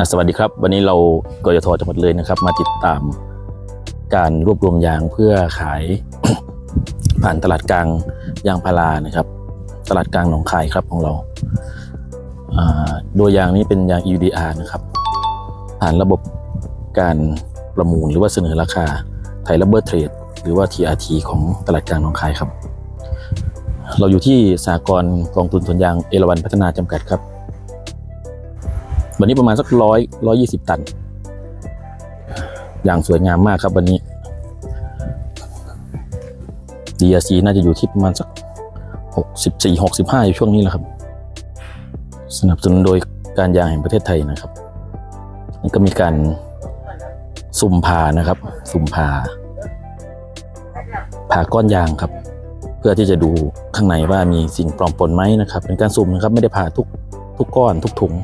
อะสวัสดีครับ วันนี้เรากยทจังหวัดเลยนะครับ มาติดตามการรวบรวมยางเพื่อขาย ผ่านตลาดกลางยางพารานะครับ ตลาดกลางหนองคายครับของเราโดยยางนี้เป็นยาง EUDR นะครับผ่านระบบการประมูลหรือว่าเสนอราคาไทย Rubber Trade หรือว่า TRT ของตลาดกลางหนองคายครับ เราอยู่ที่สากลกองทุนสวนยางเอราวันพัฒนาจำกัดครับ วันนี้ประมาณสักร้อยร้อยี่สิบตัน อย่างสวยงามมากครับวันนี้ DRC น่าจะอยู่ที่ประมาณสักหกสิบสี่หกสิบห้าอยู่ช่วงนี้แหละครับ สนับสนุนโดยการยางแห่งประเทศไทยนะครับนี่ก็มีการสุ่มผ่านะครับ สุ่มผ่าผ่าก้อนยางครับ เพื่อที่จะดูข้างในว่ามีสิ่งปลอมปนไหมนะครับ เป็นการสุ่มนะครับไม่ได้ผ่าทุกทุกก้อนทุกถุง